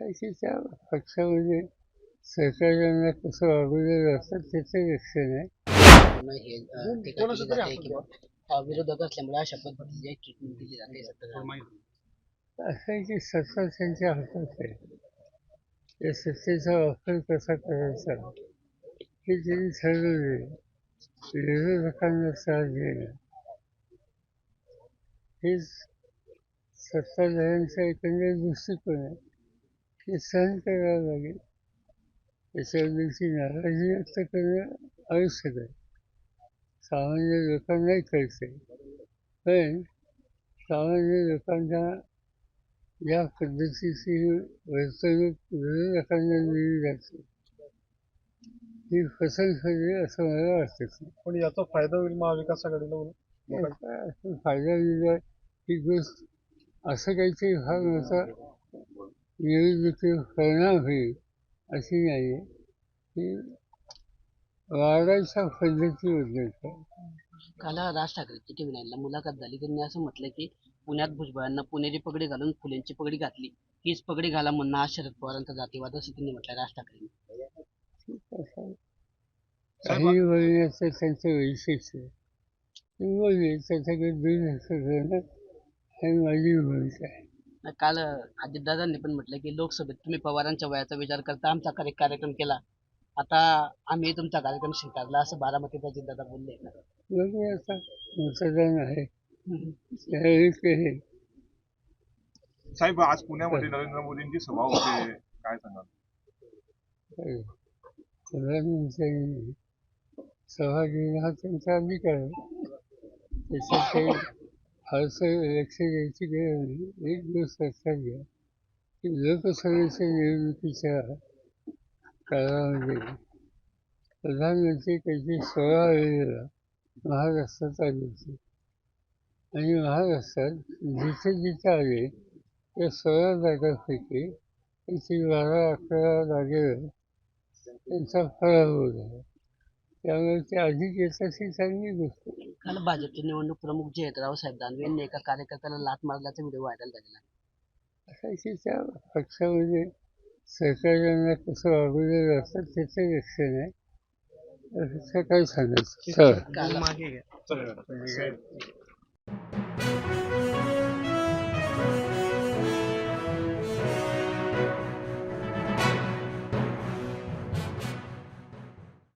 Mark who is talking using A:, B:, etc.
A: असायची त्या पक्षामध्ये सहकार्यांना कसं वागवलेलं असतं त्याचं लक्षण आहे
B: पूर्ण हे अं, टीका केली जाते किंवा अं, विरोधक असल्यामुळे अशा पद्धतीची ट्रीटमेंट दिली जाते सत्ताधाऱ्यांना.
A: असायची सत्ता त्यांच्या हातात आहे त्या सत्तेचा वापर कसा करायचा? हे त्यांनी ठरवले विरोधकांना त्रास देणं. हेच सत्ताधाऱ्यांचा एकंदर दृष्टिकोन आहे. हे सहन करावं लागेल त्याच्याबद्दलची नाराजी व्यक्त करणं आवश्यक आहे सामान्य लोकांनाही कळते पण सामान्य लोकांना या पद्धतीची वर्तणूक विरोधकांना दिली जाते ही फसवणूक होईल असं मला वाटतं
C: पण याचा फायदा होईल महाविकास आघाडीला म्हणून
A: फायदा दिला ही गोष्ट असं काहीतरी फार मोठा निवडणुकीवर परिणाम होईल अशी नाही. आहे ही वाढायच्या पद्धतीबद्दल
B: काल राज ठाकरे टीव्ही नाईनला मुलाखत झाली त्यांनी असं म्हटलं की पुण्यात भुजबळांना पुणेरी पगडी घालून फुलेंची पगडी घातली. हीच पगडी घाला म्हणणं हा शरद पवारांचा जातीवाद असं त्यांनी म्हटलं राज ठाकरेंनी.
A: काही बोलण्याचं त्यांचं वैशिष्ट्य. ते बोलले त्याच्याकडे करणं हे माझी भूमिका आहे.
B: काल अजितदादांनी पण म्हटलं की लोकसभेत तुम्ही पवारांच्या वयाचा विचार करता आमचा कार्य- कार्यक्रम केला. आता आम्ही तुमचा कार्यक्रम स्वीकारला असं बारामतीत अजितदादा बोलले.
A: आहे.
D: साहेब आज पुण्यामध्ये नरेंद्र मोदींची सभा होते. काय सांगाल?
A: सभा घेणं हा त्यांचा अधिकार आहे त्याच्यात काही फारसं लक्ष द्यायची गरज नाही. एक दिवस लक्षात घ्या की लोकसभेच्या निवडणुकीच्या काळामध्ये प्रधानमंत्री त्याची सोळा वेळेला महाराष्ट्रात आले होते. आणि महाराष्ट्रात जिथे जिथे आले त्या सोळा जागांपैकी त्याची बारा अकरा जागेवर त्यांचा पराभव झाला. त्यामुळे ते अधिक येतात ही चांगली गोष्ट आहे.
B: काल भाजपचे निवडणूक प्रमुख जयंतराव साहेब दानवे यांनी एका कार्यकर्त्याला लात मारल्याचा व्हिडिओ व्हायरल झालेला आहे.
A: त्या पक्षामध्ये सहकार्यांना कसं वागवलेलं असतं त्याचं लक्षण आहे त्यापेक्षा काय सांगायचं चला
B: काल
D: चला.